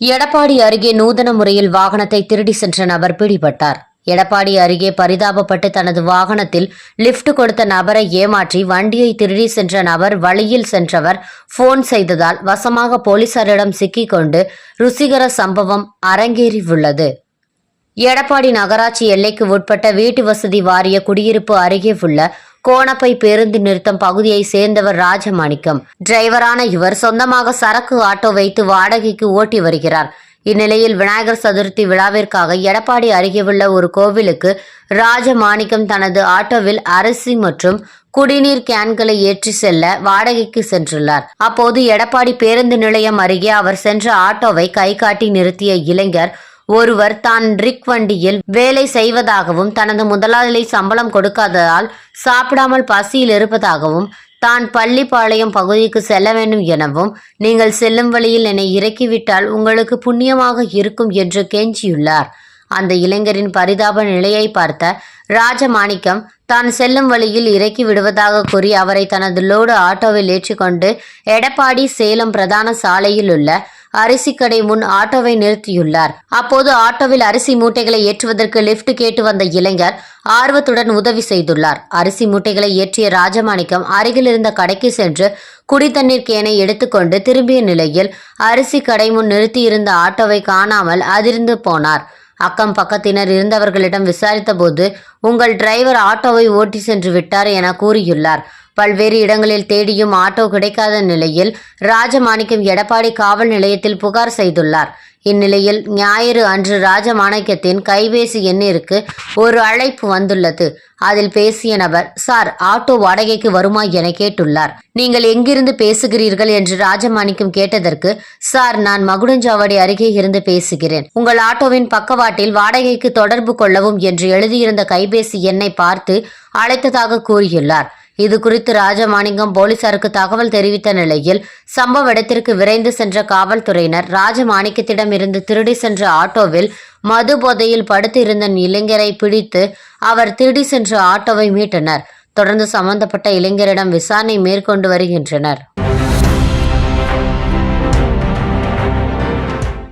எடப்பாடி அருகே நூதன முறையில் வாகனத்தை திருடி சென்ற நபர் பிடிபட்டார். எடப்பாடி அருகே பரிதாபப்பட்டு தனது வாகனத்தில் லிஃப்ட் கொடுத்த நபரை ஏமாற்றி வண்டியை திருடி சென்ற நபர் வழியில் சென்றவர் போன் செய்ததால் வசமாக போலீசாரிடம் சிக்கிக்கொண்டு ருசிகர சம்பவம் அரங்கேறி உள்ளது எடப்பாடி நகராட்சி எல்லைக்கு உட்பட்ட வீட்டு வசதி வாரிய குடியிருப்பு அருகே உள்ள கோணப்பை பேருந்து நிறுத்தம் பகுதியை சேர்ந்தவர் ராஜமாணிக்கம். டிரைவரான இவர் சொந்தமாக சரக்கு ஆட்டோ வைத்து வாடகைக்கு ஓட்டி வருகிறார். இந்நிலையில் விநாயகர் சதுர்த்தி விழாவிற்காக எடப்பாடி அருகே உள்ள ஒரு கோவிலுக்கு ராஜமாணிக்கம் தனது ஆட்டோவில் அரிசி மற்றும் குடிநீர் கேன்களை ஏற்றி செல்ல வாடகைக்கு சென்றுள்ளார். அப்போது எடப்பாடி பேருந்து நிலையம் அருகே அவர் சென்ற ஆட்டோவை கை காட்டி நிறுத்திய இளைஞர் ஒருவர் தான் ரிக் வண்டியில் வேலை செய்வதாகவும் தனது முதலாளி சம்பளம் கொடுக்காததால் சாப்பிடாமல் பசியில் இருப்பதாகவும் தான் பள்ளிப்பாளையம் பகுதிக்கு செல்ல வேண்டும் எனவும் நீங்கள் செல்லும் வழியில் என்னை இறக்கிவிட்டால் உங்களுக்கு புண்ணியமாக இருக்கும் என்று கெஞ்சியுள்ளார். அந்த இளைஞரின் பரிதாப நிலையை பார்த்த ராஜமாணிக்கம் தான் செல்லும் வழியில் இறக்கி விடுவதாக கூறி அவரை தனது லோடு ஆட்டோவில் ஏற்றிக்கொண்டு எடப்பாடி சேலம் பிரதான சாலையில் உள்ள அரிசி கடை முன் ஆட்டோவை நிறுத்தியுள்ளார். அப்போது ஆட்டோவில் அரிசி மூட்டைகளை ஏற்றுவதற்கு லிஃப்ட் கேட்டு வந்த இளைஞர் ஆர்வத்துடன் உதவி செய்துள்ளார். அரிசி மூட்டைகளை ஏற்றிய ராஜமாணிக்கம் அருகில் இருந்த கடைக்கு சென்று குடித்தண்ணீர் கேனை எடுத்துக்கொண்டு திரும்பிய நிலையில் அரிசி கடை முன் நிறுத்தியிருந்த ஆட்டோவை காணாமல் அதிர்ந்து போனார். அக்கம் பக்கத்தினர் இருந்தவர்களிடம் விசாரித்தபோது உங்கள் டிரைவர் ஆட்டோவை ஓட்டி சென்று விட்டார் என கூறியுள்ளார். பல்வேறு இடங்களில் தேடியும் ஆட்டோ கிடைக்காத நிலையில் ராஜமாணிக்கம் எடப்பாடி காவல் நிலையத்தில் புகார் செய்துள்ளார். இந்நிலையில் ஞாயிறு அன்று ராஜமாணிக்கத்தின் கைபேசி எண்ணிற்கு ஒரு அழைப்பு வந்துள்ளது. அதில் பேசிய நபர் சார் ஆட்டோ வாடகைக்கு வருமா என கேட்டுள்ளார். நீங்கள் எங்கிருந்து பேசுகிறீர்கள்? என்று ராஜமாணிக்கம் கேட்டதற்கு சார் நான் மகுடஞ்சாவடி அருகே இருந்து பேசுகிறேன். உங்கள் ஆட்டோவின் பக்கவாட்டில் வாடகைக்கு தொடர்பு கொள்ளவும் என்று எழுதியிருந்த கைபேசி எண்ணை பார்த்து அழைத்ததாக கூறியுள்ளார். இது குறித்து ராஜமாணிக்கம் போலீசாருக்கு தகவல் தெரிவித்த நிலையில் சம்பவ இடத்திற்கு விரைந்து சென்ற காவல்துறையினர் ராஜமாணிக்கத்திடம் இருந்து திருடி சென்ற ஆட்டோவில் மது போதையில் படுத்து இருந்த இளைஞரை பிடித்து அவர் திருடி சென்ற ஆட்டோவை மீட்டனர். தொடர்ந்து சம்பந்தப்பட்ட இளைஞரிடம் விசாரணை மேற்கொண்டு வருகின்றனர்.